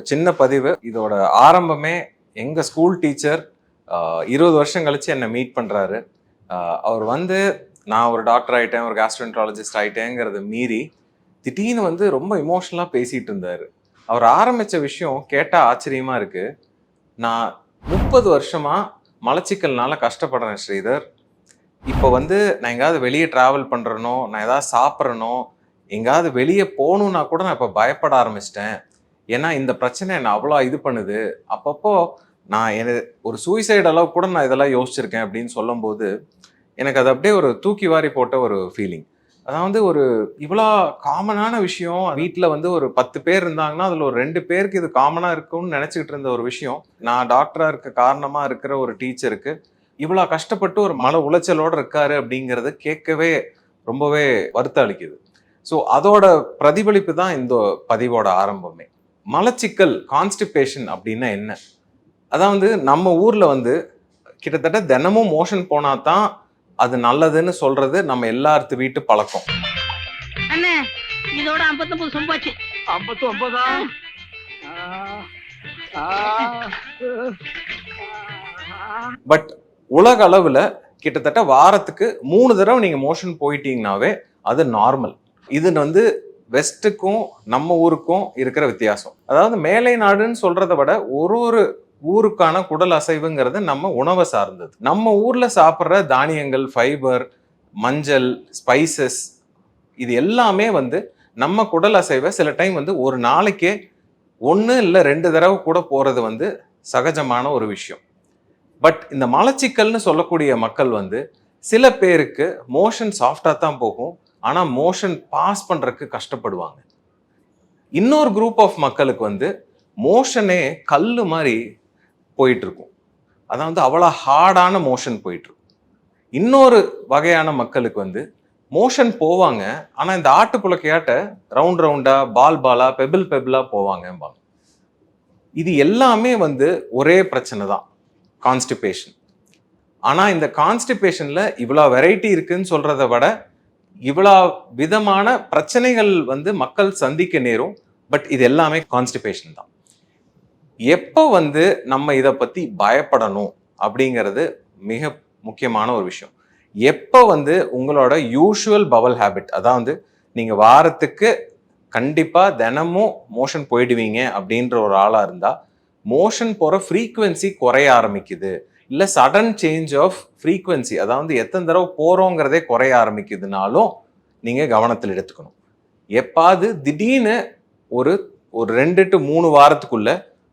ஒரு சின்ன பதிவு. இதோட ஆரம்பமே எங்கள் ஸ்கூல் டீச்சர் இருபது வருஷம் கழிச்சு என்னை மீட் பண்ணுறாரு அவர் வந்து நான் ஒரு டாக்டர் ஆகிட்டேன் ஒரு கேஸ்ட்ரென்ட்ராலஜிஸ்ட் ஆகிட்டேங்கிறத மீறி திடீர்னு வந்து ரொம்ப இமோஷனலாக பேசிகிட்டு இருந்தார். அவர் ஆரம்பித்த விஷயம் கேட்டால் ஆச்சரியமாக இருக்குது நான் முப்பது வருஷமாக மலச்சிக்கல்னால கஷ்டப்படுறேன் ஸ்ரீதர். இப்போ வந்து நான் எங்கேயாவது வெளியே ட்ராவல் பண்ணுறனோ நான் ஏதாவது சாப்பிட்றனோ எங்கேயாவது வெளியே போகணுன்னா கூட நான் இப்போ பயப்பட ஆரம்பிச்சிட்டேன். ஏன்னா இந்த பிரச்சனை என்னை அவ்வளோ இது பண்ணுது. அப்பப்போ நான் என ஒரு சூசைட் அளவு கூட நான் இதெல்லாம் யோசிச்சிருக்கேன் அப்படின்னு சொல்லும்போது எனக்கு அது அப்படியே ஒரு தூக்கி வாரி போட்ட ஒரு ஃபீலிங் அதாவது ஒரு இவ்வளோ காமனான விஷயம். வீட்டில் வந்து ஒரு பத்து பேர் இருந்தாங்கன்னா அதில் ஒரு ரெண்டு பேருக்கு இது காமனாக இருக்கும்னு நினச்சிக்கிட்டு இருந்த ஒரு விஷயம். நான் டாக்டராக இருக்க காரணமாக இருக்கிற ஒரு டீச்சருக்கு இவ்வளோ கஷ்டப்பட்டு ஒரு மன உளைச்சலோடு இருக்காரு அப்படிங்கிறத கேட்கவே ரொம்பவே வருத்தம் அளிக்குது. ஸோ அதோட பிரதிபலிப்பு தான் இந்த பதிவோட ஆரம்பமே. மலச்சிக்கல் கான்ஸ்டிபேஷன் அப்படின்னா என்ன? அதாவது நம்ம ஊரில் வந்து கிட்டத்தட்ட தினமும் மோஷன் போனா தான் அது நல்லதுன்னு சொல்றது நம்ம எல்லாத்து வீட்டு பழக்கம். அண்ணே இதோட ஐம்பத்தொன்பது சொம்பாச்சு ஐம்பத்தி ஒன்பதா பட் உலக அளவுல கிட்டத்தட்ட வாரத்துக்கு மூணு தடவை நீங்க மோஷன் போயிட்டீங்கனாவே அது நார்மல் இது வந்து வெஸ்ட்டுக்கும் நம்ம ஊருக்கும் இருக்கிற வித்தியாசம். அதாவது மேலை நாடுன்னு சொல்றதை விட ஒரு ஒரு ஊருக்கான குடல் அசைவுங்கிறது நம்ம உணவை சார்ந்தது. நம்ம ஊர்ல சாப்பிட்ற தானியங்கள் ஃபைபர் மஞ்சள் ஸ்பைசஸ் இது எல்லாமே வந்து நம்ம குடல் அசைவை சில டைம் வந்து ஒரு நாளைக்கே ஒன்று இல்லை ரெண்டு தடவை கூட போகிறது வந்து சகஜமான ஒரு விஷயம். பட் இந்த மலச்சிக்கல்னு சொல்லக்கூடிய மக்கள் வந்து சில பேருக்கு மோஷன் சாஃப்டாக தான் போகும். ஆனால் மோஷன் பாஸ் பண்ணுறதுக்கு கஷ்டப்படுவாங்க. இன்னொரு குரூப் ஆஃப் மக்களுக்கு வந்து மோஷனே கல் மாதிரி போயிட்டுருக்கும். அதான் அதாவது அவ்வளோ ஹார்டான மோஷன் போயிட்டுருக்கும். இன்னொரு வகையான மக்களுக்கு வந்து மோஷன் போவாங்க. ஆனால் இந்த ஆட்டுக்குழக்கையாட்ட ரவுண்ட் ரவுண்டாக பால் பாலாக பெபிள் பெபிளாக போவாங்கம்பாங்க. இது எல்லாமே வந்து ஒரே பிரச்சனை தான். கான்ஸ்டிபேஷன் ஆனால் இந்த கான்ஸ்டிபேஷனில் இவ்வளோ வெரைட்டி இருக்குன்னு சொல்கிறத விட இவ்வளோ விதமான பிரச்சனைகள் வந்து மக்கள் சந்திக்க நேரும் பட் இது எல்லாமே கான்ஸ்டிபேஷன் தான். எப்போ வந்து நம்ம இதை பற்றி பயப்படணும் அப்படிங்கிறது மிக முக்கியமான ஒரு விஷயம். எப்போ வந்து உங்களோட யூஷுவல் பவல் ஹேபிட் அதாவது நீங்கள் வாரத்துக்கு கண்டிப்பாக தினமும் மோஷன் போயிடுவீங்க அப்படின்ற ஒரு ஆளாக இருந்தால் மோஷன் போகிற ஃப்ரீக்குவென்சி குறைய ஆரம்பிக்குது. இல்லை சடன் சேஞ்ச் ஆஃப் ஃப்ரீக்குவென்சி அதாவது எத்தனை தடவை போகிறோங்கிறதே குறைய ஆரம்பிக்குதுனாலும் நீங்கள் கவனத்தில் எடுத்துக்கணும். எப்பாவது திடீர்னு ஒரு ஒரு ரெண்டு டு மூணு வாரத்துக்குள்ள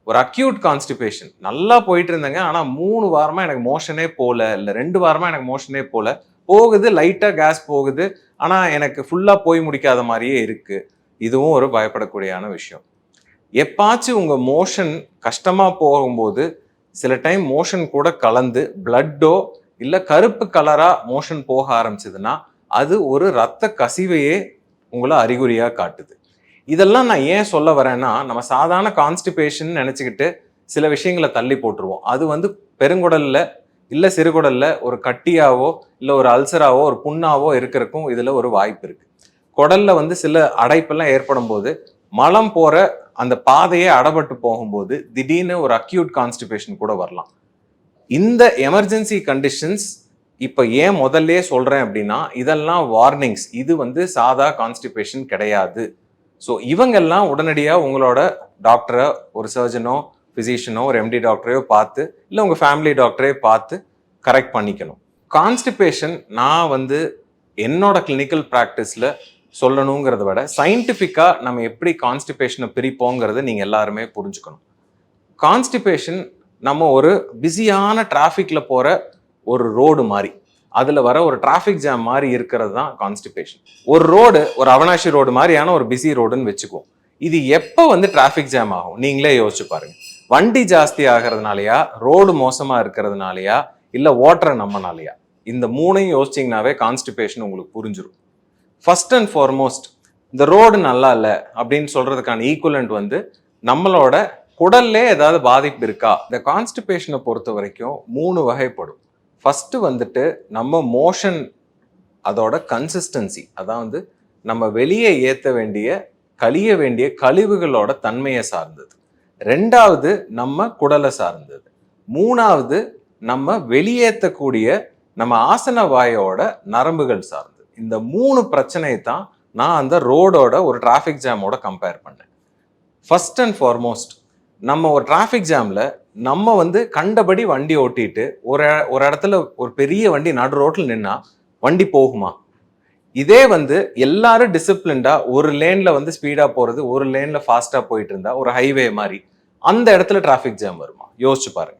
ஒரு அக்யூட் கான்ஸ்டிபேஷன் நல்லா போயிட்டு இருந்தேங்க ஆனால் மூணு வாரமாக எனக்கு மோஷனே போகல இல்லை ரெண்டு வாரமாக எனக்கு மோஷனே போகல போகுது லைட்டாக கேஸ் போகுது ஆனால் எனக்கு ஃபுல்லாக போய் முடிக்காத மாதிரியே இருக்குது இதுவும் ஒரு பயப்படக்கூடியான விஷயம். எப்பாச்சும் உங்கள் மோஷன் கஷ்டமாக போகும்போது சில டைம் மோஷன் கூட கலந்து பிளட்டோ இல்லை கருப்பு கலராக மோஷன் போக ஆரம்பிச்சதுன்னா அது ஒரு ரத்த கசிவையே உங்களை அறிகுறியாக காட்டுது. இதெல்லாம் நான் ஏன் சொல்ல வரேன்னா நம்ம சாதாரண கான்ஸ்டிபேஷன் நினச்சிக்கிட்டு சில விஷயங்களை தள்ளி போட்டுருவோம். அது வந்து பெருங்குடலில் இல்லை சிறுகுடலில் ஒரு கட்டியாவோ இல்லை ஒரு அல்சராவோ ஒரு புண்ணாவோ இருக்கிறக்கும் இதில் ஒரு வாய்ப்பு இருக்குது குடலில் வந்து சில அடைப்பெல்லாம் ஏற்படும் போது மலம் போற அந்த பாதையே அடபட்டு போகும்போது திடீர்னு ஒரு அக்யூட் கான்ஸ்டிபேஷன் கூட வரலாம். இந்த எமர்ஜென்சி கண்டிஷன்ஸ் இப்போ ஏன் முதல்ல சொல்கிறேன் அப்படின்னா இதெல்லாம் வார்னிங்ஸ் இது வந்து சாதா கான்ஸ்டிபேஷன் கிடையாது. ஸோ இவங்கெல்லாம் உடனடியாக உங்களோட டாக்டரை ஒரு சர்ஜனோ ஃபிசிஷியனோ ஒரு எம்டி டாக்டரையோ பார்த்து இல்லை உங்கள் ஃபேமிலி டாக்டரே பார்த்து கரெக்ட் பண்ணிக்கணும். கான்ஸ்டிபேஷன் நான் வந்து என்னோட கிளினிக்கல் ப்ராக்டிஸில் சொல்லணுங்கிறத விட சயின்டிஃபிக்காக நம்ம எப்படி கான்ஸ்டிபேஷனை பிரிப்போங்கிறத நீங்கள் எல்லாருமே புரிஞ்சுக்கணும். கான்ஸ்டிபேஷன் நம்ம ஒரு பிஸியான டிராஃபிக்கில் போகிற ஒரு ரோடு மாதிரி அதில் வர ஒரு டிராஃபிக் ஜாம் மாதிரி இருக்கிறது தான் கான்ஸ்டிபேஷன் ஒரு ரோடு ஒரு அவனாஷி ரோடு மாதிரியான ஒரு பிஸி ரோடுன்னு வச்சுக்குவோம். இது எப்போ வந்து டிராஃபிக் ஜாம் ஆகும்? நீங்களே யோசிச்சு பாருங்க. வண்டி ஜாஸ்தி ஆகிறதுனாலயா? ரோடு மோசமாக இருக்கிறதுனாலயா? இல்லை ஓட்டுற நம்மனாலயா இந்த மூணையும் யோசிச்சிங்கனாவே கான்ஸ்டிபேஷன் உங்களுக்கு புரிஞ்சிடும் ஃபர்ஸ்ட் அண்ட் ஃபார்மோஸ்ட் இந்த ரோடு நல்லா இல்லை அப்படின்னு சொல்றதுக்கான ஈக்குவலண்ட் வந்து நம்மளோட குடல்லே ஏதாவது பாதிப்பு இருக்கா? இந்த கான்ஸ்டிபேஷனை பொறுத்த வரைக்கும் மூணு வகைப்படும். ஃபஸ்ட்டு வந்துட்டு நம்ம மோஷன் அதோட கன்சிஸ்டன்சி அதாவது நம்ம வெளியே ஏற்ற வேண்டிய கழிய வேண்டிய கழிவுகளோட தன்மையை சார்ந்தது. ரெண்டாவது நம்ம குடலை சார்ந்தது. மூணாவது நம்ம வெளியேற்றக்கூடிய நம்ம ஆசன வாயோட நரம்புகள் சார்ந்தது. இந்த மூணு பிரச்சனையை தான் நான் அந்த ரோடோட ஒரு டிராஃபிக் ஜாமோட கம்பேர் பண்ணேன். ஃபர்ஸ்ட் அண்ட் ஃபார்மோஸ்ட் நம்ம ஒரு டிராஃபிக் ஜாமில் நம்ம வந்து கண்டபடி வண்டி ஓட்டிட்டு ஒரு ஒரு இடத்துல ஒரு பெரிய வண்டி நடு ரோட்டில் நின்னா வண்டி போகுமா? இதே வந்து எல்லாரும் டிசிப்ளின்டா ஒரு லேன்ல வந்து ஸ்பீடா போறது ஒரு லேன்ல ஃபாஸ்டா போயிட்டு இருந்தா ஒரு ஹைவே மாதிரி அந்த இடத்துல டிராஃபிக் ஜாம் வருமா? யோசிச்சு பாருங்க.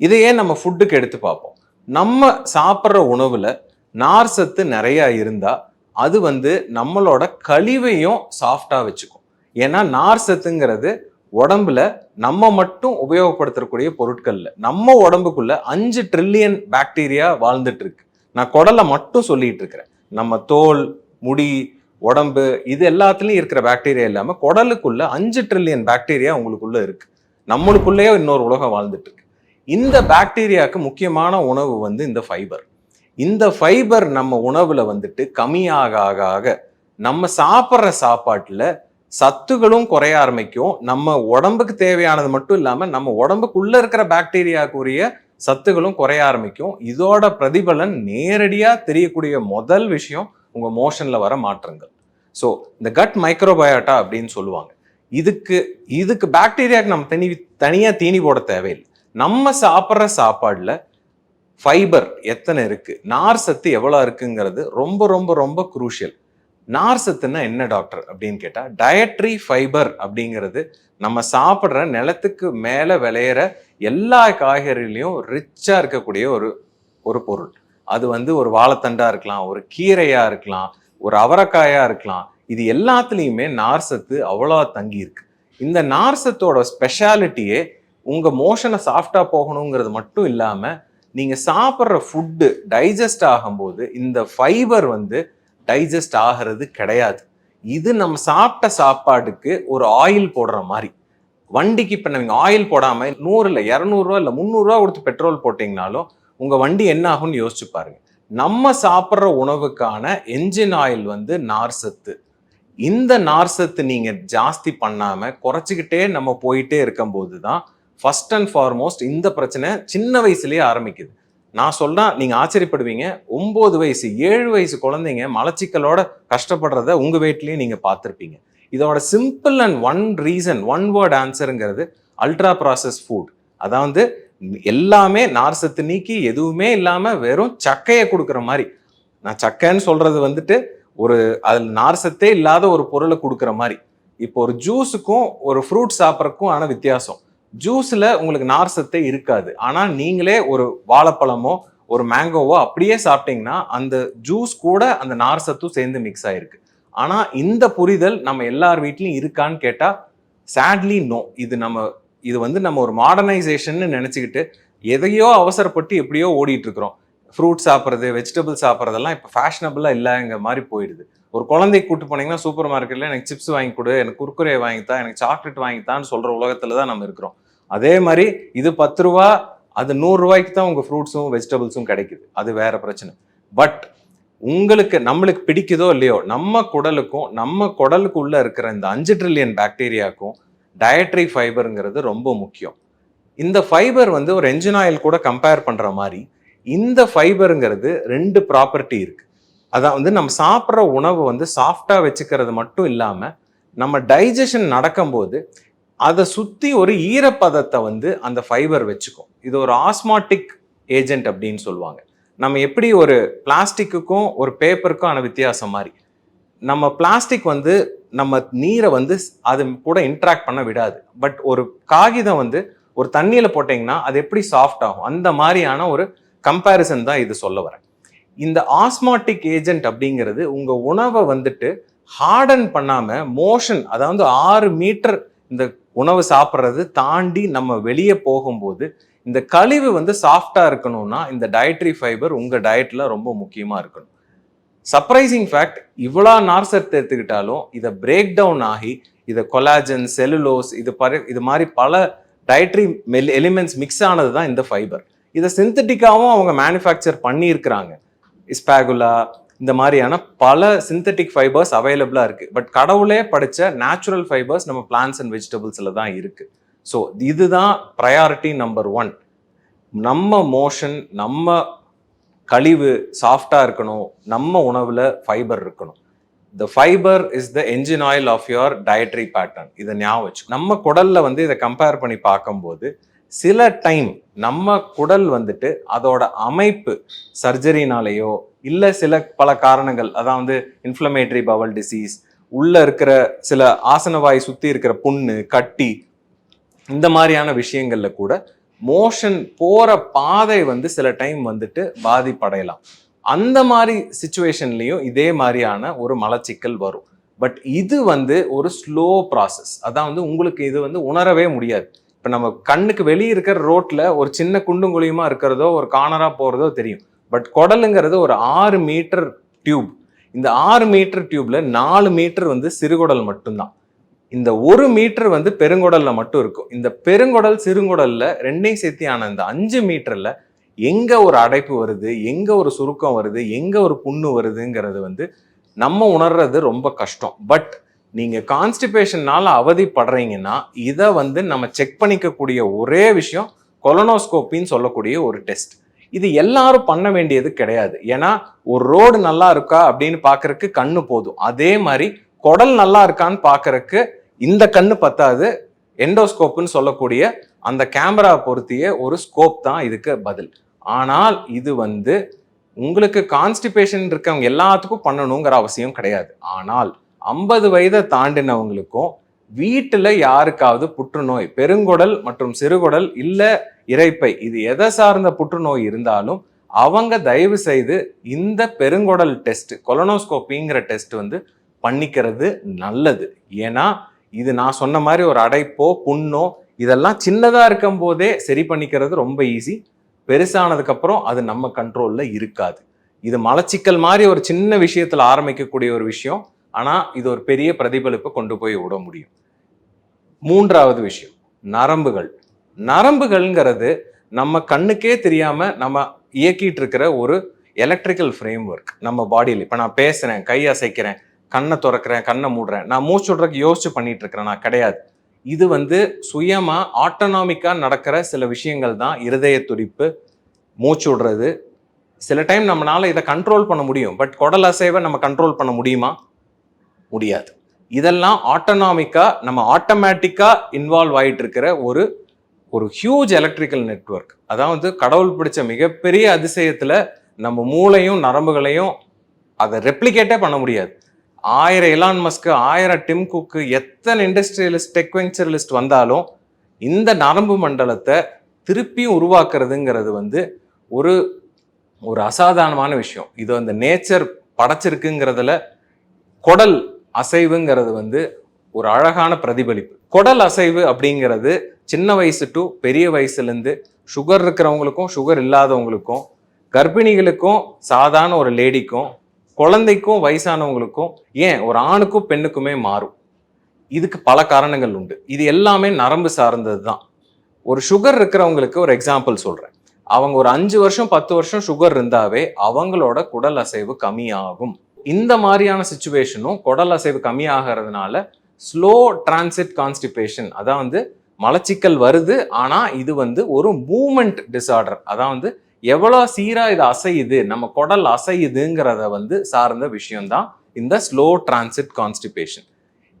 இதையே நம்ம ஃபுட்டுக்கு எடுத்து பார்ப்போம். நம்ம சாப்பிட்ற உணவுல நார் சத்து நிறையா இருந்தால் அது வந்து நம்மளோட கழிவையும் சாஃப்டாக வச்சுக்கும். ஏன்னா நார் சத்துங்கிறது உடம்புல நம்ம மட்டும் உபயோகப்படுத்தக்கூடிய பொருட்கள்ல நம்ம உடம்புக்குள்ள அஞ்சு ட்ரில்லியன் பாக்டீரியா வாழ்ந்துட்டு இருக்கு நான் குடலை மட்டும் சொல்லிட்டு இருக்கிறேன். நம்ம தோல் முடி உடம்பு இது எல்லாத்துலேயும் இருக்கிற பாக்டீரியா இல்லாமல் குடலுக்குள்ள அஞ்சு ட்ரில்லியன் பாக்டீரியா உங்களுக்குள்ள இருக்கு. நம்மளுக்குள்ளேயே இன்னொரு உலகம் வாழ்ந்துட்டு இருக்கு இந்த பாக்டீரியாவுக்கு முக்கியமான உணவு வந்து இந்த ஃபைபர் இந்த ஃபைபர் நம்ம உணவில் வந்துட்டு கம்மியாக ஆக ஆக நம்ம சாப்பிட்ற சாப்பாட்டில் சத்துகளும் குறைய ஆரம்பிக்கும். நம்ம உடம்புக்கு தேவையானது மட்டும் இல்லாமல் நம்ம உடம்புக்குள்ளே இருக்கிற பாக்டீரியாக்குரிய சத்துகளும் குறைய ஆரம்பிக்கும். இதோட பிரதிபலன் நேரடியாக தெரியக்கூடிய முதல் விஷயம் உங்கள் மோஷனில் வர மாற்றங்கள். ஸோ இந்த கட் மைக்ரோபயோட்டா அப்படின்னு சொல்லுவாங்க. இதுக்கு இதுக்கு பாக்டீரியாவுக்கு நம்ம தனி தனியாக தீனி போட தேவையில்லை. நம்ம சாப்பிட்ற சாப்பாடில் ஃபைபர் எத்தனை இருக்குது நார் சத்து எவ்வளோ இருக்குங்கிறது ரொம்ப ரொம்ப ரொம்ப குரூஷியல் நார் சத்துன்னா என்ன டாக்டர் அப்படின்னு கேட்டால் டயட்ரி ஃபைபர் அப்படிங்கிறது நம்ம சாப்பிட்ற நிலத்துக்கு மேலே விளையிற எல்லா காய்கறிலையும் ரிச்சாக இருக்கக்கூடிய ஒரு ஒரு பொருள். அது வந்து ஒரு வாழைத்தண்டாக இருக்கலாம் ஒரு கீரையாக இருக்கலாம் ஒரு அவரைக்காயாக இருக்கலாம். இது எல்லாத்துலேயுமே நார் சத்து அவ்வளோ தங்கியிருக்கு இந்த நார் சத்தோட ஸ்பெஷாலிட்டியே உங்கள் மோஷனை சாஃப்டாக போகணுங்கிறது மட்டும் இல்லாமல் நீங்கள் சாப்பிட்ற ஃபுட்டு டைஜஸ்ட் ஆகும்போது இந்த ஃபைபர் வந்து டைஜஸ்ட் ஆகிறது கிடையாது. இது நம்ம சாப்பிட்ட சாப்பாடுக்கு ஒரு ஆயில் போடுற மாதிரி. வண்டிக்கு இப்போ நீங்கள் ஆயில் போடாமல் நூறு இல்லை இரநூறுவா இல்லை முந்நூறுரூவா கொடுத்து பெட்ரோல் போட்டிங்கனாலும் உங்கள் வண்டி என்ன ஆகும்னு யோசிச்சு பாருங்க. நம்ம சாப்பிட்ற உணவுக்கான என்ஜின் ஆயில் வந்து நார் சத்து. இந்த நார் சத்து நீங்கள் ஜாஸ்தி பண்ணாமல் குறைச்சிக்கிட்டே நம்ம போயிட்டே இருக்கும்போது தான் ஃபர்ஸ்ட் அண்ட் ஃபார்மோஸ்ட் இந்த பிரச்சனை சின்ன வயசுலேயே ஆரம்பிக்குது. நான் சொன்னால் நீங்கள் ஆச்சரியப்படுவீங்க. ஒம்பது வயசு ஏழு வயசு குழந்தைங்க மலச்சிக்கலோட கஷ்டப்படுறத உங்கள் வீட்லேயும் நீங்கள் பார்த்துருப்பீங்க. இதோட simple and one reason one word ஆன்சருங்கிறது ultra process food அதாவது எல்லாமே நார்சத்து நீக்கி எதுவுமே இல்லாமல் வெறும் சக்கையை கொடுக்குற மாதிரி. நான் சக்கைன்னு சொல்கிறது வந்துட்டு ஒரு அதில் நார்சத்தே இல்லாத ஒரு பொருளை கொடுக்குற மாதிரி. இப்போ ஒரு ஜூஸுக்கும் ஒரு ஃப்ரூட் சாப்பிட்றதுக்கும் ஆன வித்தியாசம். ஜூஸில் உங்களுக்கு நார் சத்தே இருக்காது. ஆனால் நீங்களே ஒரு வாழைப்பழமோ ஒரு மேங்கோவோ அப்படியே சாப்பிட்டீங்கன்னா அந்த ஜூஸ் கூட அந்த நார் சத்தும் சேர்ந்து மிக்ஸ் ஆகிருக்கு ஆனால் இந்த புரிதல் நம்ம எல்லார் வீட்லேயும் இருக்கான்னு கேட்டால் சேட்லி நோ இது நம்ம இது வந்து நம்ம ஒரு மாடர்னைசேஷன்னு நினச்சிக்கிட்டு எதையோ அவசரப்பட்டு எப்படியோ ஓடிட்டு இருக்கிறோம். ஃப்ரூட் சாப்பிட்றது வெஜிடபிள் சாப்பிட்றதெல்லாம் இப்போ ஃபேஷனபிளாக இல்லைங்கிற மாதிரி போயிடுது. ஒரு குழந்தை கூட்டு போனீங்கன்னா சூப்பர் மார்க்கெட்டில் எனக்கு சிப்ஸ் வாங்கி கொடு எனக்கு குர்குரே வாங்கித்தான் எனக்கு சாக்லேட் வாங்கித்தான்னு சொல்கிற உலகத்தில் தான் நம்ம இருக்கிறோம். அதே மாதிரி இது பத்து ரூபா அது நூறுரூவாய்க்கு தான் உங்கள் ஃப்ரூட்ஸும் வெஜிடபிள்ஸும் கிடைக்குது. அது வேற பிரச்சனை. பட் உங்களுக்கு நம்மளுக்கு பிடிக்குதோ இல்லையோ நம்ம குடலுக்கும் நம்ம குடலுக்கு உள்ள இருக்கிற இந்த அஞ்சு ட்ரில்லியன் பாக்டீரியாக்கும் டயட்ரி ஃபைபருங்கிறது ரொம்ப முக்கியம். இந்த ஃபைபர் வந்து ஒரு என்ஜின் ஆயில் கூட கம்பேர் பண்ணுற மாதிரி இந்த ஃபைபருங்கிறது ரெண்டு ப்ராப்பர்ட்டி இருக்கு. அதான் வந்து நம்ம சாப்பிட்ற உணவு வந்து சாஃப்டாக வச்சுக்கிறது மட்டும் இல்லாமல் நம்ம டைஜஷன் நடக்கும்போது அதை சுற்றி ஒரு ஈரப்பதத்தை வந்து அந்த ஃபைபர் வச்சுக்கும். இது ஒரு ஆஸ்மாட்டிக் ஏஜென்ட் அப்படின்னு சொல்லுவாங்க. நம்ம எப்படி ஒரு பிளாஸ்டிக்குக்கும் ஒரு பேப்பருக்கும் ஆன வித்தியாசம் மாதிரி. நம்ம பிளாஸ்டிக் வந்து நம்ம நீரை வந்து அது கூட இன்ட்ராக்ட் பண்ண விடாது. பட் ஒரு காகிதம் வந்து ஒரு தண்ணியில் போட்டிங்கன்னா அது எப்படி சாஃப்ட் ஆகும்? அந்த மாதிரியான ஒரு கம்பேரிசன் தான் இது சொல்ல வரேன் இந்த ஆஸ்மாட்டிக் ஏஜென்ட் அப்படிங்கிறது உங்கள் உணவை வந்துட்டு ஹார்டன் பண்ணாமல் மோஷன் அதாவது ஆறு மீட்டர் இந்த உணவு சாப்பிட்றது தாண்டி நம்ம வெளியே போகும்போது இந்த கழிவு வந்து சாஃப்டாக இருக்கணும்னா இந்த டயட்ரி ஃபைபர் உங்கள் டயட்டில் ரொம்ப முக்கியமாக இருக்கணும். சர்ப்ரைசிங் ஃபேக்ட் இவ்வளோ நார் சத்து எடுத்துக்கிட்டாலும் இதை பிரேக் டவுன் ஆகி இதை கொலாஜன் செல்லுலோஸ் இது பரி இது மாதிரி பல டயட்ரி மெல் எலிமெண்ட்ஸ் மிக்ஸ் ஆனது தான் இந்த ஃபைபர் இதை சிந்தட்டிக்காகவும் அவங்க மேனுஃபேக்சர் பண்ணியிருக்கிறாங்க. இஸ்பாகுலா இந்த மாதிரியான பல சிந்தட்டிக் ஃபைபர்ஸ் அவைலபிளாக இருக்குது பட் கடவுளே படித்த நேச்சுரல் ஃபைபர்ஸ் நம்ம பிளான்ஸ் அண்ட் வெஜிடபிள்ஸில் தான் இருக்குது ஸோ இதுதான் ப்ரையாரிட்டி நம்பர் ஒன் நம்ம மோஷன் நம்ம கழிவு சாஃப்டாக இருக்கணும். நம்ம உணவில் ஃபைபர் இருக்கணும். The fibre is the engine oil of your dietary pattern இதை ஞாபகம் வச்சு நம்ம குடல்ல வந்து இதை கம்பேர் பண்ணி பார்க்கும்போது சில டைம் நம்ம குடல் வந்துட்டு அதோட அமைப்பு சர்ஜரினாலேயோ இல்லை சில பல காரணங்கள் அதாவது இன்ஃப்ளமேட்டரி பவல் டிசீஸ் உள்ளே இருக்கிற சில ஆசனவாய் சுற்றி இருக்கிற புண்ணு கட்டி இந்த மாதிரியான விஷயங்களில் கூட மோஷன் போகிற பாதை வந்து சில டைம் வந்துட்டு பாதிப்படையலாம். அந்த மாதிரி சுச்சுவேஷன்லேயும் இதே மாதிரியான ஒரு மலச்சிக்கல் வரும். பட் இது வந்து ஒரு ஸ்லோ ப்ராசஸ் அதான் வந்து உங்களுக்கு இது வந்து உணரவே முடியாது. இப்போ நம்ம கண்ணுக்கு வெளியே இருக்கிற ரோட்டில் ஒரு சின்ன குண்டும் குழியுமா இருக்கிறதோ ஒரு கானராக போகிறதோ தெரியும். பட் குடலுங்கிறது ஒரு ஆறு மீட்டர் டியூப். இந்த ஆறு மீட்டர் டியூப்ல நாலு மீட்டர் வந்து சிறுகுடல் மட்டும்தான். இந்த ஒரு மீட்டர் வந்து பெருங்குடல்ல மட்டும் இருக்கும். இந்த பெருங்குடல் சிறுங்குடல்ல ரெண்டையும் சேர்த்தியான இந்த அஞ்சு மீட்டர்ல எங்க ஒரு அடைப்பு வருது எங்க ஒரு சுருக்கம் வருது எங்க ஒரு புண்ணு வருதுங்கிறது வந்து நம்ம உணர்றது ரொம்ப கஷ்டம். பட் நீங்கள் கான்ஸ்டிபேஷன்னால அவதிப்படுறீங்கன்னா இதை வந்து நம்ம செக் பண்ணிக்கக்கூடிய ஒரே விஷயம் கொலனோஸ்கோப்பின்னு சொல்லக்கூடிய ஒரு டெஸ்ட் இது எல்லாரும் பண்ண வேண்டியது கிடையாது. ஏன்னா ஒரு ரோடு நல்லா இருக்கா அப்படின்னு பார்க்கறக்கு கண்ணு போதும். அதே மாதிரி குடல் நல்லா இருக்கான்னு பார்க்கறக்கு இந்த கண்ணு பத்தாது. எண்டோஸ்கோப்புன்னு சொல்லக்கூடிய அந்த கேமரா பொருத்திய ஒரு ஸ்கோப் தான் இதுக்கு பதில். ஆனால் இது வந்து உங்களுக்கு கான்ஸ்டிபேஷன் இருக்கவங்க எல்லாத்துக்கும் பண்ணணுங்கிற அவசியம் கிடையாது. ஆனால் ஐம்பது வயதை தாண்டினவங்களுக்கும் வீட்டில் யாருக்காவது புற்றுநோய் பெருங்குடல் மற்றும் சிறுகுடல் இல்லை இறைப்பை இது எதை சார்ந்த புற்றுநோய் இருந்தாலும் அவங்க தயவு செய்து இந்த பெருங்குடல் டெஸ்ட் கொலனோஸ்கோப்பிங்கிற டெஸ்ட் வந்து பண்ணிக்கிறது நல்லது. ஏன்னா இது நான் சொன்ன மாதிரி ஒரு அடைப்போ புண்ணோ இதெல்லாம் சின்னதாக இருக்கும் போதே சரி பண்ணிக்கிறது ரொம்ப ஈஸி பெருசானதுக்கப்புறம் அது நம்ம கண்ட்ரோலில் இருக்காது. இது மலச்சிக்கல் மாதிரி ஒரு சின்ன விஷயத்தில் ஆரம்பிக்கக்கூடிய ஒரு விஷயம். ஆனால் இது ஒரு பெரிய பிரதிபலிப்பை கொண்டு போய் விட முடியும். மூன்றாவது விஷயம் நரம்புகள். நரம்புகள்ங்கிறது நம்ம கண்ணுக்கே தெரியாம நம்ம இயக்கிட்டு இருக்கிற ஒரு எலக்ட்ரிக்கல் ஃப்ரேம் ஒர்க் நம்ம பாடியில் இப்போ நான் பேசுகிறேன் கை அசைக்கிறேன் கண்ணை துறக்கிறேன் கண்ணை மூடுறேன். நான் மூச்சு விடுறதுக்கு யோசிச்சு பண்ணிட்டு இருக்கிறேன் நான் கிடையாது. இது வந்து சுயமா ஆட்டோனாமிக்கா நடக்கிற சில விஷயங்கள் தான் இருதய துடிப்பு மூச்சு விடுறது. சில டைம் நம்மளால இதை கண்ட்ரோல் பண்ண முடியும். பட் குடல் அசைவை நம்ம கண்ட்ரோல் பண்ண முடியுமா? முடியாது. இதெல்லாம் ஆட்டோனாமிக்காக நம்ம ஆட்டோமேட்டிக்காக இன்வால்வ் ஆகிட்டு இருக்கிற ஒரு ஒரு ஹியூஜ் எலக்ட்ரிக்கல் நெட்வொர்க் அதாவது கடவுள் பிடிச்ச மிகப்பெரிய அதிசயத்தில் நம்ம மூளையும் நரம்புகளையும் அதை ரெப்ளிகேட்டே பண்ண முடியாது. ஆயிரம் எலான் மஸ்க்கு ஆயிரம் டிம் குக்கு எத்தனை இண்டஸ்ட்ரியலிஸ்ட் டெக்வென்ச்சரலிஸ்ட் வந்தாலும் இந்த நரம்பு மண்டலத்தை திருப்பியும் உருவாக்குறதுங்கிறது வந்து ஒரு ஒரு அசாதாரணமான விஷயம். இது அந்த நேச்சர் படைச்சிருக்குங்கிறதுல குடல் அசைவுங்கிறது வந்து ஒரு அழகான பிரதிபலிப்பு. குடல் அசைவு அப்படிங்கிறது சின்ன வயசு டு பெரிய வயசுலேருந்து சுகர் இருக்கிறவங்களுக்கும் சுகர் இல்லாதவங்களுக்கும் கர்ப்பிணிகளுக்கும் சாதாரண ஒரு லேடிக்கும் குழந்தைக்கும் வயசானவங்களுக்கும் ஏன் ஒரு ஆணுக்கும் பெண்ணுக்குமே மாறும். இதுக்கு பல காரணங்கள் உண்டு. இது எல்லாமே நரம்பு சார்ந்தது தான். ஒரு சுகர் இருக்கிறவங்களுக்கு ஒரு எக்ஸாம்பிள் சொல்கிறேன் அவங்க ஒரு அஞ்சு வருஷம் பத்து வருஷம் சுகர் இருந்தாவே அவங்களோட குடல் அசைவு கம்மியாகும். இந்த மாதிரியான சுச்சுவேஷனும் குடல் அசைவு கம்மியாகிறதுனால ஸ்லோ டிரான்சிட் கான்ஸ்டிபேஷன் அதான் வந்து மலச்சிக்கல் வருது ஆனால் இது வந்து ஒரு மூமெண்ட் டிசார்டர் அதான் வந்து எவ்வளோ சீராக இது அசையுது நம்ம குடல் அசையுதுங்கிறத வந்து சார்ந்த விஷயம்தான் இந்த ஸ்லோ டிரான்சிட் கான்ஸ்டிபேஷன்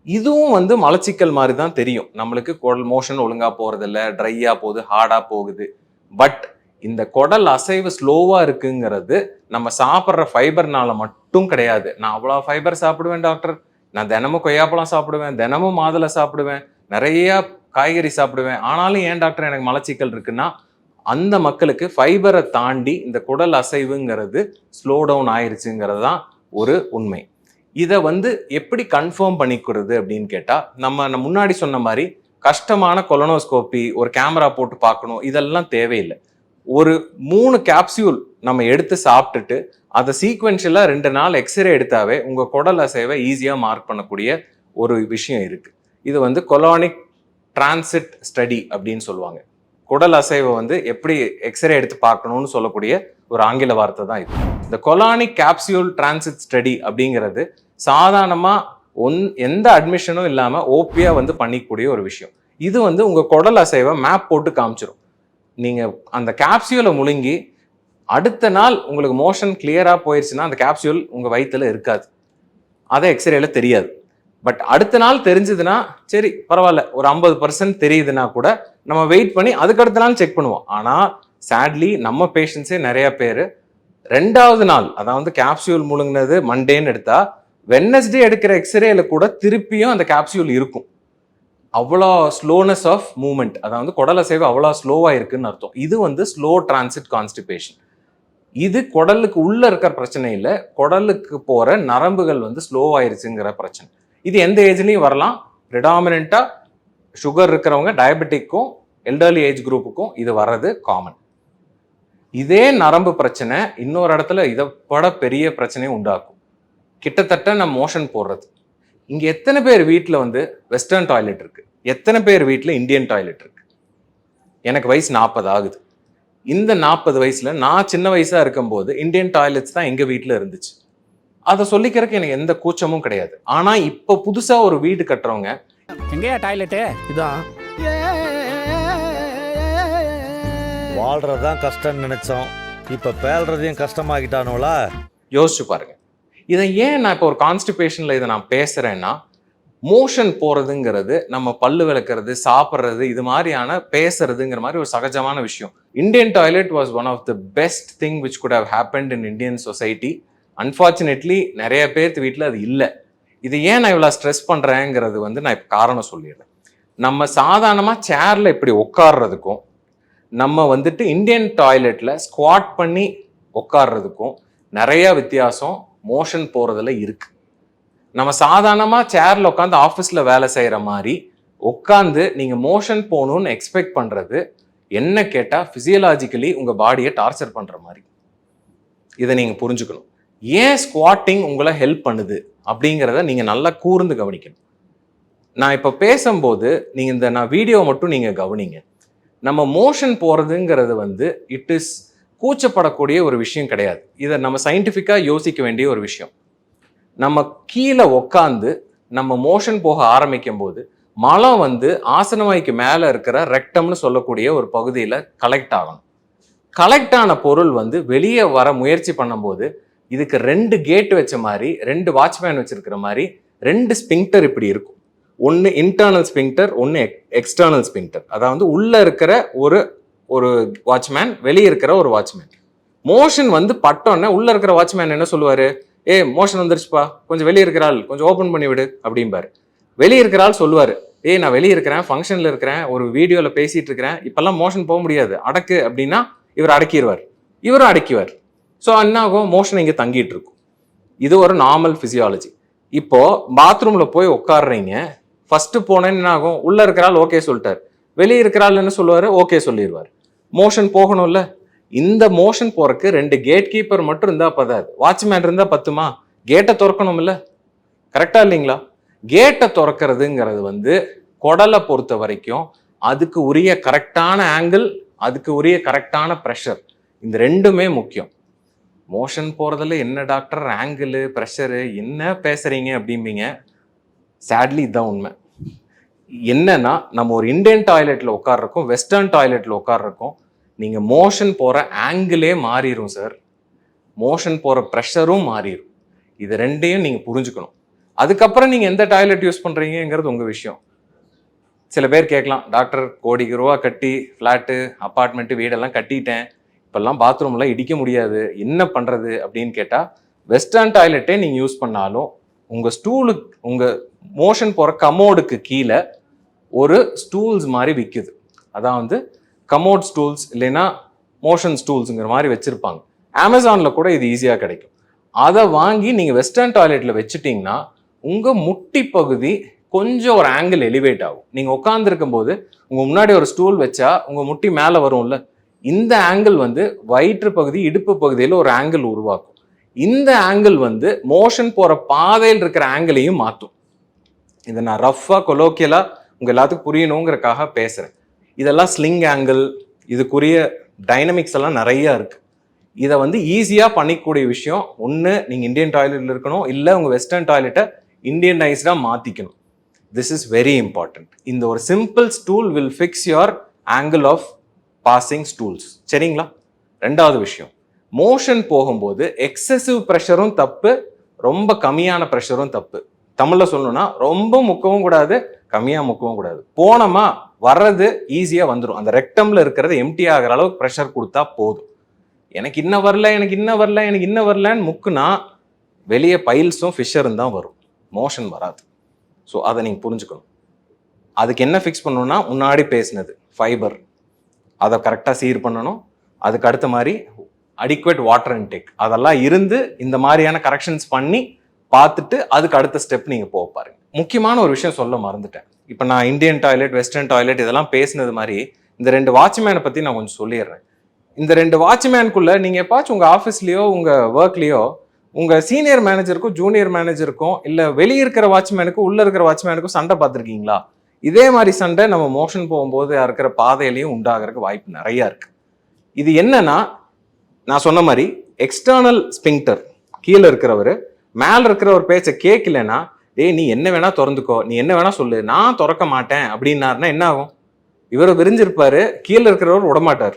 இதுவும் வந்து மலச்சிக்கல் மாதிரி தான் தெரியும். நம்மளுக்கு குடல் மோஷன் ஒழுங்காக போகிறதில்ல ட்ரையாக போகுது ஹார்டாக போகுது. பட் இந்த குடல் அசைவு ஸ்லோவாக இருக்குங்கிறது நம்ம சாப்பிட்ற ஃபைபர்னால மட்டும் கிடையாது. நான் அவ்வளோ ஃபைபர் சாப்பிடுவேன் டாக்டர் நான் தினமும் கொய்யாப்பழம் சாப்பிடுவேன் தினமும் மாதுளை சாப்பிடுவேன் நிறைய காய்கறி சாப்பிடுவேன். ஆனாலும் ஏன் டாக்டர் எனக்கு மலச்சிக்கல் இருக்குன்னா அந்த மக்களுக்கு ஃபைபரை தாண்டி இந்த குடல் அசைவுங்கிறது ஸ்லோ டவுன் ஆயிருச்சுங்கிறது தான் ஒரு உண்மை. இதை வந்து எப்படி கன்ஃபார்ம் பண்ணிக்கிறது அப்படின்னு கேட்டால் நம்ம முன்னாடி சொன்ன மாதிரி கஷ்டமான கொலனோஸ்கோப்பி ஒரு கேமரா போட்டு பார்க்கணும் இதெல்லாம் தேவையில்லை. ஒரு மூணு கேப்சியூல் நம்ம எடுத்து சாப்பிட்டுட்டு அதை சீக்வென்ஷியலாக ரெண்டு நாள் எக்ஸ்ரே எடுத்தாவே உங்கள் குடல் அசைவை ஈஸியாக மார்க் பண்ணக்கூடிய ஒரு விஷயம் இருக்குது இது வந்து கொலானிக் டிரான்சிட் ஸ்டடி அப்படின்னு சொல்லுவாங்க. குடல் அசைவை வந்து எப்படி எக்ஸ்ரே எடுத்து பார்க்கணும்னு சொல்லக்கூடிய ஒரு ஆங்கில வார்த்தை தான் இது. இந்த கொலானிக் கேப்சியூல் டிரான்சிட் ஸ்டடி அப்படிங்கிறது சாதாரணமாக ஒன் எந்த அட்மிஷனும் இல்லாமல் ஓபியாக வந்து பண்ணிக்கூடிய ஒரு விஷயம். இது வந்து உங்கள் குடல் அசைவை மேப் போட்டு காமிச்சிடும் நீங்கள் அந்த கேப்சியூலை முழுங்கி அடுத்த நாள் உங்களுக்கு மோஷன் கிளியராக போயிடுச்சுன்னா அந்த கேப்சியூல் உங்கள் வயிற்றில் இருக்காது. அதை எக்ஸ்ரேல தெரியாது. பட் அடுத்த நாள் தெரிஞ்சதுன்னா சரி பரவாயில்ல ஒரு ஐம்பது பர்சன்ட் தெரியுதுன்னா கூட நம்ம வெயிட் பண்ணி அதுக்கு அடுத்த நாள் செக் பண்ணுவோம். ஆனால் சேட்லி நம்ம பேஷண்ட்ஸே நிறைய பேர் ரெண்டாவது நாள் அதாவது கேப்சியூல் முழுங்கினது மண்டேன்னு எடுத்தா வென்னஸ்டே எடுக்கிற எக்ஸ்ரேல கூட திருப்பியும் அந்த கேப்சியூல் இருக்கும். அவ்வளோ ஸ்லோனஸ் ஆஃப் மூமெண்ட் அதாவது குடல் அசைவு அவ்வளோ ஸ்லோவாக இருக்குன்னு அர்த்தம். இது வந்து ஸ்லோ டிரான்சிட் கான்ஸ்டிபேஷன் இது குடலுக்கு உள்ளே இருக்கிற பிரச்சனை இல்லை குடலுக்கு போகிற நரம்புகள் வந்து ஸ்லோவாயிருச்சுங்கிற பிரச்சனை. இது எந்த ஏஜ்லேயும் வரலாம். ப்ரிடாமினாக சுகர் இருக்கிறவங்க டயபெட்டிக்கும் எல்டர்லி ஏஜ் குரூப்புக்கும் இது வர்றது காமன் இதே நரம்பு பிரச்சனை இன்னொரு இடத்துல இதை விட பெரிய பிரச்சனையும் உண்டாக்கும். கிட்டத்தட்ட நம்ம மோஷன் போடுறது. இங்க எத்தனை பேர் வீட்டில் வந்து வெஸ்டர்ன் டாய்லெட் இருக்கு? எத்தனை பேர் வீட்டில் இந்தியன் டாய்லெட் இருக்கு? எனக்கு வயசு நாற்பது ஆகுது. இந்த நாற்பது வயசுல நான் சின்ன வயசா இருக்கும்போது இந்தியன் டாய்லெட்ஸ் தான் எங்க வீட்டில் இருந்துச்சு. அதை சொல்லிக்கிறதுக்கு எனக்கு எந்த கூச்சமும் கிடையாது. ஆனா இப்போ புதுசா ஒரு வீடு கட்டுறவங்க எங்கேயா டாய்லெட்டு இதான் வாழ்றதுதான் கஷ்டம்னு நினைச்சோம். இப்ப பேல்றதையும் கஷ்டமாக்கிட்டானுங்களா? யோசிச்சு பாருங்க. இதை ஏன் நான் இப்போ ஒரு கான்ஸ்டிபேஷனில் இதை நான் பேசுகிறேன்னா மோஷன் போகிறதுங்கிறது நம்ம பல்லு விளக்குறது சாப்பிட்றது இது மாதிரியான பேசுறதுங்கிற மாதிரி ஒரு சகஜமான விஷயம். Indian toilet was one of the best thing which could have happened in Indian society unfortunately நிறைய பேர்த்து வீட்டில் அது இல்லை. இது ஏன் நான் இவ்வளோ ஸ்ட்ரெஸ் பண்ணுறேங்கிறது வந்து நான் இப்போ காரணம் சொல்லிடுறேன். நம்ம சாதாரணமாக சேரில் இப்படி உட்கார்றதுக்கும் நம்ம வந்துட்டு இந்தியன் டாய்லெட்டில் ஸ்குவாட் பண்ணி உட்கார்றதுக்கும் நிறையா வித்தியாசம். மோஷன் போகிறதுல இருக்குது நம்ம சாதாரணமாக சேரில் உட்காந்து ஆஃபீஸில் வேலை செய்கிற மாதிரி உட்காந்து நீங்கள் மோஷன் போகணும்னு எக்ஸ்பெக்ட் பண்ணுறது என்ன கேட்டால் ஃபிசியலாஜிக்கலி உங்கள் பாடியை டார்ச்சர் பண்ணுற மாதிரி. இதை நீங்கள் புரிஞ்சுக்கணும். ஏன் ஸ்குவாட்டிங் உங்களை ஹெல்ப் பண்ணுது அப்படிங்கிறத நீங்கள் நல்லா கூர்ந்து கவனிக்கணும். நான் இப்போ பேசும்போது நீங்கள் இந்த நான் வீடியோ மட்டும் நீங்கள் கவனிங்க. நம்ம மோஷன் போகிறதுங்கிறது வந்து இட் இஸ் கூச்சப்படக்கூடிய ஒரு விஷயம் கிடையாது. இதை நம்ம சயின்டிஃபிக்காக யோசிக்க வேண்டிய ஒரு விஷயம். நம்ம கீழே உக்காந்து நம்ம மோஷன் போக ஆரம்பிக்கும் போது மலம் வந்து ஆசனவாய்க்கு மேலே இருக்கிற ரெக்டம்னு சொல்லக்கூடிய ஒரு பகுதியில் கலெக்ட் ஆகணும். கலெக்ட் ஆன பொருள் வந்து வெளியே வர முயற்சி பண்ணும்போது இதுக்கு ரெண்டு கேட் வச்ச மாதிரி ரெண்டு வாட்ச்மேன் வச்சிருக்கிற மாதிரி ரெண்டு ஸ்பிங்டர் இப்படி இருக்கும். ஒன்று இன்டர்னல் ஸ்பிங்டர் ஒன்று எக்ஸ்டர்னல் ஸ்பிங்டர் அதாவது உள்ளே இருக்கிற ஒரு ஒரு வாட்ச்மேன் வெளியே இருக்கிற ஒரு வாட்ச்மேன் மோஷன் வந்து பட்டோன்னே உள்ளே இருக்கிற வாட்ச்மேன் என்ன சொல்லுவார்? ஏ மோஷன் வந்துருச்சுப்பா. கொஞ்சம் வெளியே இருக்கிற ஆள் கொஞ்சம் ஓப்பன் பண்ணி விடு. அப்படிம்பாரு. வெளியே இருக்கிற ஆள் சொல்லுவார். ஏய் நான் வெளியே இருக்கிறேன். ஃபங்க்ஷனில் இருக்கிறேன். ஒரு வீடியோவில் பேசிகிட்டு இருக்கிறேன். இப்போல்லாம் மோஷன் போக முடியாது. அடக்கு. அப்படின்னா இவர் அடக்கிடுவார் இவரும் அடக்கிவார். ஸோ என்ன ஆகும் மோஷன் இங்கே தங்கிட்டு இருக்கும் இது ஒரு நார்மல் ஃபிசியாலஜி இப்போது பாத்ரூமில் போய் உட்காடுறீங்க ஃபஸ்ட்டு போனேன்னு என்ன ஆகும் உள்ளே இருக்கிற ஆள் ஓகே சொல்லிட்டார். வெளியே இருக்கிற ஆள் என்ன சொல்லுவார் ஓகே சொல்லிடுவார் மோஷன் போகணும்ல. இந்த மோஷன் போறக்கு ரெண்டு கேட் கீப்பர் மட்டும் இருந்தா பதாது. வாட்ச்மேன் இருந்தா பத்துமா? கேட்டை திறக்கணும் இல்ல கரெக்டா இல்லைங்களா? கேட்டை திறக்கிறதுங்கிறது வந்து குடலை பொறுத்த வரைக்கும் அதுக்கு உரிய கரெக்டான ஆங்கிள் அதுக்கு உரிய கரெக்டான ப்ரெஷர் இந்த ரெண்டுமே முக்கியம். மோஷன் போகிறதுல என்ன டாக்டர் ஆங்கிள் ப்ரெஷரு என்ன பேசுறீங்க அப்படிம்பீங்க? சேட்லி இதுதான் உண்மை. என்னன்னா நம்ம ஒரு இந்தியன் டாய்லெட்டில் உட்கார்றக்கும் வெஸ்டர்ன் டாய்லெட்டில் உட்கார்றக்கும் நீங்கள் மோஷன் போகிற ஆங்கிளே மாறிடும் சார் மோஷன் போகிற ப்ரெஷரும் மாறிடும் இது ரெண்டையும் நீங்கள் புரிஞ்சுக்கணும். அதுக்கப்புறம் நீங்கள் எந்த டாய்லெட் யூஸ் பண்ணுறீங்கிறது உங்கள் விஷயம். சில பேர் கேட்கலாம் டாக்டர் கோடிக்கு ரூபா கட்டி ஃப்ளாட்டு அப்பார்ட்மெண்ட்டு வீடெல்லாம் கட்டிட்டேன். இப்போல்லாம் பாத்ரூம்லாம் இடிக்க முடியாது. என்ன பண்ணுறது அப்படின்னு கேட்டால் வெஸ்டர்ன் டாய்லெட்டே நீங்கள் யூஸ் பண்ணாலும் உங்கள் ஸ்டூலுக்கு உங்கள் மோஷன் போகிற கமோடுக்கு கீழே ஒரு ஸ்டூல்ஸ் மாதிரி விற்குது அதான் வந்து கமோட் ஸ்டூல்ஸ் இல்லைன்னா மோஷன் ஸ்டூல்ஸுங்கிற மாதிரி வச்சுருப்பாங்க. அமேசானில் கூட இது ஈஸியாக கிடைக்கும். அதை வாங்கி நீங்கள் வெஸ்டர்ன் டாய்லெட்டில் வச்சுட்டிங்கன்னா உங்கள் முட்டி பகுதி கொஞ்சம் ஒரு ஆங்கிள் எலிவேட் ஆகும். நீங்கள் உட்காந்துருக்கும் போது உங்கள் முன்னாடி ஒரு ஸ்டூல் வச்சா உங்கள் முட்டி மேலே வரும்ல? இந்த ஆங்கிள் வந்து வயிற்று பகுதி இடுப்பு பகுதியில் ஒரு ஆங்கிள் உருவாக்கும். இந்த ஆங்கிள் வந்து மோஷன் போகிற பாதையில் இருக்கிற ஆங்கிளையும் மாற்றும். இதை நான் ரஃப்பாக கொலோக்கியலாக உங்கள் எல்லாத்துக்கும் புரியணுங்கிறக்காக பேசுகிறேன் இதெல்லாம் ஸ்லிங் ஆங்கிள் இதுக்குரிய டைனமிக்ஸ் எல்லாம் நிறையா இருக்குது இதை வந்து ஈஸியாக பண்ணிக்கூடிய விஷயம் ஒன்று நீங்கள் இந்தியன் டாய்லெட்டில் இருக்கணும் இல்லை உங்கள் வெஸ்டர்ன் டாய்லெட்டை இந்தியனைஸ்டாக மாற்றிக்கணும் திஸ் இஸ் வெரி இம்பார்ட்டண்ட் இந்த ஒரு simple stool will fix your angle of passing stools சரிங்களா? ரெண்டாவது விஷயம். மோஷன் போகும்போது எக்ஸசிவ் ப்ரெஷரும் தப்பு ரொம்ப கம்மியான ப்ரெஷரும் தப்பு. தமிழில் சொல்லணும்னா ரொம்ப முக்கவும் கூடாது கம்மியாக முக்கவும் கூடாது. போனோமா? வர்றது ஈஸியாக வந்துடும் அந்த ரெக்டமில் இருக்கிறது எம்டி ஆகிற அளவுக்கு ப்ரெஷர் கொடுத்தா போதும். எனக்கு இன்ன வரல எனக்கு இன்ன வரல எனக்கு இன்ன வரலன்னு முக்குனா வெளியே பைல்ஸும் ஃபிஷரும் தான் வரும். மோஷன் வராது. ஸோ அதை நீங்கள் புரிஞ்சுக்கணும். அதுக்கு என்ன ஃபிக்ஸ் பண்ணணும்னா முன்னாடி பேசினது ஃபைபர் அதை கரெக்டாக சீர் பண்ணணும். அதுக்கு அடுத்த மாதிரி அடிக்குவேட் வாட்டர் இன்டேக் அதெல்லாம் இருந்து இந்த மாதிரியான கரெக்ஷன்ஸ் பண்ணி பார்த்துட்டு அதுக்கு அடுத்த ஸ்டெப் நீங்கள் போக பாருங்க. முக்கியமான ஒரு விஷயம் சொல்ல மறந்துட்டேன். இப்போ நான் இந்தியன் டாய்லெட் வெஸ்டர்ன் டாய்லெட் இதெல்லாம் பேசினது மாதிரி இந்த ரெண்டு வாட்ச்மேனை பற்றி நான் கொஞ்சம் சொல்லிடுறேன். இந்த ரெண்டு வாட்ச்மேனுக்குள்ளே நீங்கள் எப்பாச்சும் உங்கள் ஆஃபீஸ்லேயோ உங்கள் ஒர்க்லேயோ உங்கள் சீனியர் மேனேஜருக்கும் ஜூனியர் மேனேஜருக்கும் இல்லை வெளியே இருக்கிற வாட்ச்மேனுக்கும் உள்ளே இருக்கிற வாட்ச்மேனுக்கும் சண்டை பார்த்துருக்கீங்களா? இதே மாதிரி சண்டை நம்ம மோஷன் போகும்போது இருக்கிற பாதையிலையும் உண்டாகிறதுக்கு வாய்ப்பு நிறையா இருக்குது இது என்னன்னா நான் சொன்ன மாதிரி எக்ஸ்டர்னல் ஸ்பிங்டர் கீழே இருக்கிறவர் மேலே இருக்கிற ஒரு பேச்சை கேட்கலன்னா டேய் நீ என்ன வேணா திறந்துக்கோ. நீ என்ன வேணா சொல்லு. நான் திறக்க மாட்டேன். அப்படின்னாருன்னா என்ன ஆகும்? இவர் விரிஞ்சிருப்பாரு. கீழே இருக்கிறவர் விடமாட்டார்.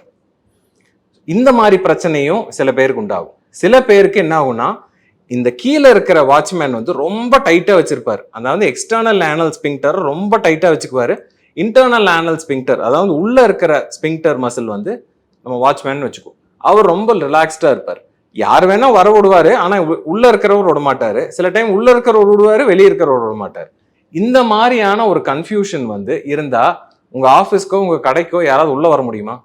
இந்த மாதிரி பிரச்சனையும் சில பேருக்கு உண்டாகும். சில பேருக்கு என்ன ஆகும்னா இந்த கீழே இருக்கிற வாட்ச்மேன் வந்து ரொம்ப டைட்டாக வச்சுருப்பார். அதாவது எக்ஸ்டர்னல் ஆனல் ஸ்பிங்டர் ரொம்ப டைட்டாக வச்சுக்குவார். இன்டர்னல் ஆனல் ஸ்பிங்டர் அதாவது உள்ளே இருக்கிற ஸ்பிங்டர் மசில் வந்து நம்ம வாட்ச்மேன் வச்சுக்குவோம். அவர் ரொம்ப ரிலாக்ஸ்டாக இருப்பார். யார் வேணா வர விடுவாரு ஆனா உள்ளே உள்ள இருக்கிறவர் விட மாட்டாரு. சில டைம் உள்ள இருக்கிறவர் விடுவாரு வெளியே இருக்கிறவர் விட மாட்டாரு. இந்த மாதிரியான ஒரு கன்ஃபியூஷன் வந்து இருந்தா உங்க ஆஃபீஸ்க்கோ உங்க கடைக்கோ யாராவது உள்ள வர முடியுமா?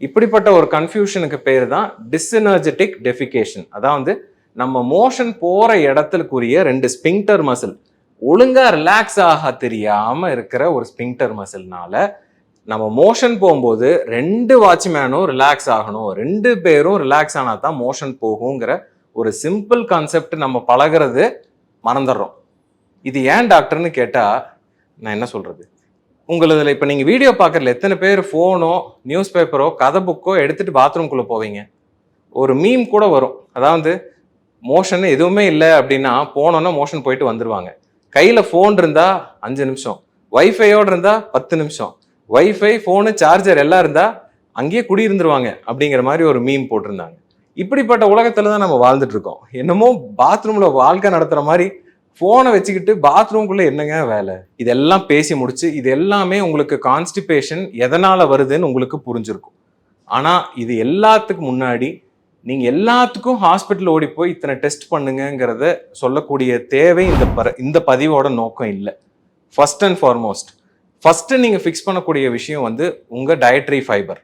இப்படிப்பட்ட ஒரு கன்ஃபியூஷனுக்கு பேர் தான் டிஸ்எனர்ஜெட்டிக் டெஃபிகேஷன் அதாவது நம்ம மோஷன் போற இடத்துக்குரிய ரெண்டு ஸ்பிங்டர் மசில் ஒழுங்கா ரிலாக்ஸ் ஆக தெரியாம இருக்கிற ஒரு ஸ்பிங்டர் மசில்னால நம்ம மோஷன் போகும்போது ரெண்டு வாட்ச்மேனும் ரிலாக்ஸ் ஆகணும். ரெண்டு பேரும் ரிலாக்ஸ் ஆனால் தான் மோஷன் போகுங்கிற ஒரு சிம்பிள் கான்செப்ட் நம்ம பழகுறது மறந்துடுறோம். இது ஏன் டாக்டர்னு கேட்டால் நான் என்ன சொல்கிறது உங்களதில் இப்போ நீங்கள் வீடியோ பார்க்குறதுல எத்தனை பேர் ஃபோனோ நியூஸ் பேப்பரோ கதை புக்கோ எடுத்துகிட்டு பாத்ரூம்குள்ளே போவீங்க? ஒரு மீம் கூட வரும். அதாவது மோஷன் எதுவுமே இல்லை அப்படின்னா போனோன்னா மோஷன் போயிட்டு வந்துடுவாங்க கையில் ஃபோன் இருந்தால் அஞ்சு நிமிஷம். வைஃபையோடு இருந்தால் பத்து நிமிஷம். வைஃபை ஃபோனு சார்ஜர் எல்லாம் இருந்தால் அங்கேயே குடியிருந்துருவாங்க அப்படிங்கிற மாதிரி ஒரு மீம் போட்டிருந்தாங்க. இப்படிப்பட்ட உலகத்தில் தான் நம்ம வாழ்ந்துட்டு இருக்கோம். என்னமோ பாத்ரூமில் வாழ்க்கை நடத்துகிற மாதிரி ஃபோனை வச்சுக்கிட்டு பாத்ரூம்குள்ளே என்னங்க வேலை? இதெல்லாம் பேசி முடிச்சு இது எல்லாமே உங்களுக்கு கான்ஸ்டிபேஷன் எதனால் வருதுன்னு உங்களுக்கு புரிஞ்சிருக்கும். ஆனால் இது எல்லாத்துக்கு முன்னாடி நீங்கள் எல்லாத்துக்கும் ஹாஸ்பிட்டல் ஓடி போய் இத்தனை டெஸ்ட் பண்ணுங்கங்கிறத சொல்லக்கூடிய தேவை இந்த ப இந்த பதிவோட நோக்கம் இல்லை. ஃபர்ஸ்ட் அண்ட் ஃபார்மோஸ்ட் ஃபஸ்ட்டு நீங்கள் ஃபிக்ஸ் பண்ணக்கூடிய விஷயம் வந்து உங்கள் டயட்ரி ஃபைபர்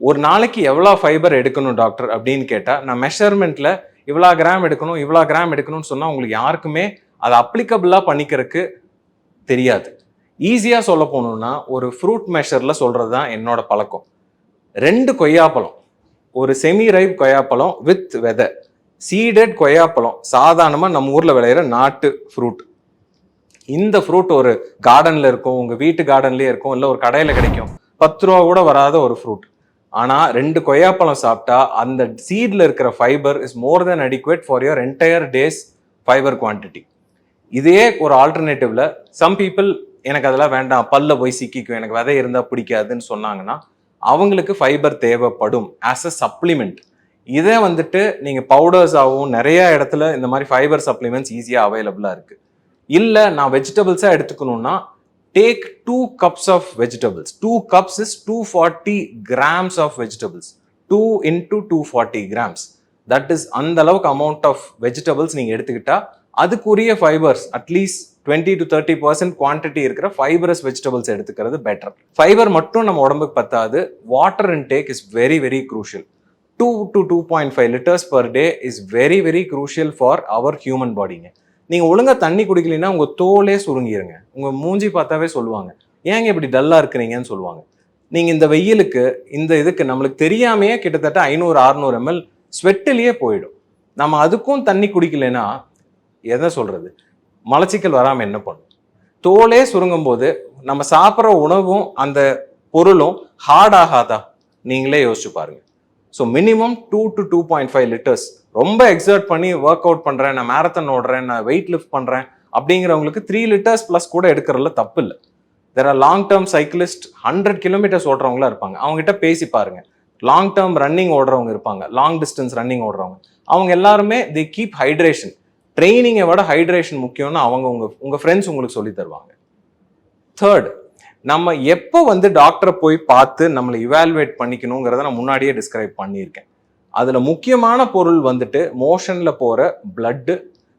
ஒரு நாளைக்கு எவ்வளோ ஃபைபர் எடுக்கணும் டாக்டர் அப்படின்னு கேட்டால் நான் மெஷர்மெண்ட்டில் இவ்வளோ கிராம் எடுக்கணும் இவ்வளோ கிராம் எடுக்கணும்னு சொன்னால் உங்களுக்கு யாருக்குமே அதை அப்ளிகபிளாக பண்ணிக்கிறதுக்கு தெரியாது. ஈஸியாக சொல்ல போகணுன்னா ஒரு ஃப்ரூட் மெஷரில் சொல்கிறது தான் என்னோட பழக்கம். ரெண்டு கொய்யாப்பழம். ஒரு செமி ரைப் கொய்யாப்பழம் வித் வெதை சீடட் கொய்யாப்பழம். சாதாரணமாக நம்ம ஊரில் விளையிற நாட்டு ஃப்ரூட் இந்த ஃப்ரூட் ஒரு கார்டனில் இருக்கும் உங்கள் வீட்டு கார்டன்லேயே இருக்கும் இல்லை ஒரு கடையில் கிடைக்கும். பத்து ரூபா கூட வராத ஒரு ஃப்ரூட் ஆனால் ரெண்டு கொய்யாப்பழம் சாப்பிட்டா அந்த சீட்ல இருக்கிற fibre is more than adequate for your entire days fibre quantity இதே ஒரு ஆல்டர்னேட்டிவ்ல சம் பீப்புள் எனக்கு அதெல்லாம் வேண்டாம் பல்ல போய் சிக்கிக்கும் எனக்கு விதை இருந்தால் பிடிக்காதுன்னு சொன்னாங்கன்னா அவங்களுக்கு ஃபைபர் தேவைப்படும் ஆஸ் அ சப்ளிமெண்ட் இதே வந்துட்டு நீங்கள் பவுடர்ஸாகவும் நிறைய இடத்துல இந்த மாதிரி ஃபைபர் சப்ளிமெண்ட்ஸ் ஈஸியாக அவைலபிளாக இருக்கு. இல்லை நான் வெஜிடபிள்ஸாக எடுத்துக்கணும்னா take two cups of vegetables two cups is two forty grams of vegetables two into two forty grams that is அந்த அளவுக்கு அமௌண்ட் ஆஃப் வெஜிடபிள்ஸ் நீங்கள் எடுத்துக்கிட்டா அதுக்குரிய fibres at least twenty to thirty percent quantity இருக்கிற fibrous vegetables எடுத்துக்கிறது better fibre மட்டும் நம்ம உடம்புக்கு பத்தாது. Water intake is very very crucial two to two point five litres per day is very very crucial for our human பாடிங்க நீங்கள் ஒழுங்காக தண்ணி குடிக்கலைன்னா உங்கள் தோலே சுருங்கிருங்க. உங்கள் மூஞ்சி பார்த்தாவே சொல்லுவாங்க. ஏங்க இப்படி டல்லாக இருக்கிறீங்கன்னு சொல்லுவாங்க. நீங்கள் இந்த வெயிலுக்கு இந்த இதுக்கு நம்மளுக்கு தெரியாமையே கிட்டத்தட்ட ஐநூறு அறுநூறு எம்எல் ஸ்வெட்டிலேயே போயிடும். நம்ம அதுக்கும் தண்ணி குடிக்கலைன்னா எதை சொல்கிறது மலச்சிக்கல் வராமல் என்ன பண்ணும்? தோலே சுருங்கும் போது நம்ம சாப்பிட்ற உணவும் அந்த பொருளும் ஹார்ட் ஆகாதா? நீங்களே யோசிச்சு பாருங்க. So minimum two to two point five litres ரொம்ப எக்ஸர்ட் பண்ணி ஒர்க் அவுட் பண்றேன் நான் மேரத்தன் ஓடுறேன் நான் வெயிட் லிஃப்ட் பண்றேன் அப்படிங்கிறவங்களுக்கு த்ரீ லிட்டர்ஸ் ப்ளஸ் கூட எடுக்கிறதுல தப்பு இல்லை. There are long term cyclist hundred kilometres ஓடுறவங்களா இருப்பாங்க. அவங்ககிட்ட பேசி பாருங்க. லாங் டேர்ம் ரன்னிங் ஓடுறவங்க இருப்பாங்க. லாங் டிஸ்டன்ஸ் ரன்னிங் ஓடுறவங்க. அவங்க எல்லாருமே தி கீப் ஹைட்ரேஷன் ட்ரைனிங்கை விட ஹைட்ரேஷன் முக்கியம்னு அவங்க உங்க உங்க ஃப்ரெண்ட்ஸ் உங்களுக்கு சொல்லி தருவாங்க. தேர்ட் நம்ம எப்போ வந்து டாக்டரை போய் பார்த்து நம்மளை இவாலுவேட் பண்ணிக்கணுங்கிறத நான் முன்னாடியே டிஸ்கிரைப் பண்ணியிருக்கேன். அதில் முக்கியமான பொருள் வந்துட்டு மோஷனில் போகிற பிளட்டு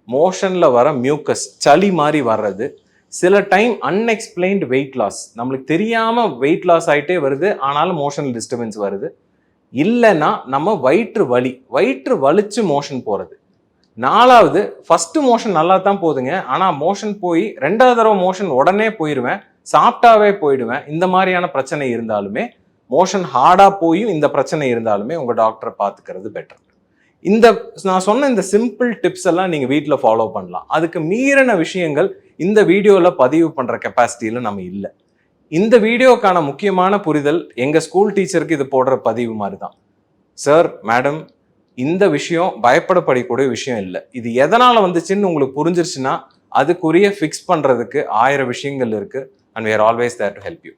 மோஷனில் வர மியூக்கஸ் சளி மாதிரி வர்றது. சில டைம் அன்எக்ஸ்பிளைன்டு வெயிட் லாஸ் நம்மளுக்கு தெரியாமல் வெயிட் லாஸ் ஆயிட்டே வருது ஆனாலும் மோஷனல் டிஸ்டர்பன்ஸ் வருது. இல்லைன்னா நம்ம வயிற்று வலி வயிற்று வலிச்சு மோஷன் போகிறது நாலாவது ஃபஸ்ட்டு மோஷன் நல்லா தான் போகுதுங்க ஆனால் மோஷன் போய் ரெண்டாவது தடவை மோஷன் உடனே போயிடுவேன் சாப்பிட்டாவே போயிடுவேன். இந்த மாதிரியான பிரச்சனை இருந்தாலுமே மோஷன் ஹார்டாக போயும் இந்த பிரச்சனை இருந்தாலுமே உங்கள் டாக்டரை பார்த்துக்கிறது பெட்டர் இந்த நான் சொன்ன இந்த சிம்பிள் டிப்ஸ் எல்லாம் நீங்கள் வீட்டில் ஃபாலோ பண்ணலாம். அதுக்கு மீறின விஷயங்கள் இந்த வீடியோவில் பதிவு பண்ணுற கெப்பாசிட்டியில நம்ம இல்லை. இந்த வீடியோக்கான முக்கியமான புரிதல் எங்கள் ஸ்கூல் டீச்சருக்கு இது போடுற பதிவு மாதிரி தான் சார் மேடம் இந்த விஷயம் பயப்படப்படக்கூடிய விஷயம் இல்லை. இது எதனால் வந்துச்சுன்னு உங்களுக்கு புரிஞ்சிருச்சுன்னா அதுக்குரிய ஃபிக்ஸ் பண்ணுறதுக்கு ஆயிரம் விஷயங்கள் இருக்குது and we are always there to help you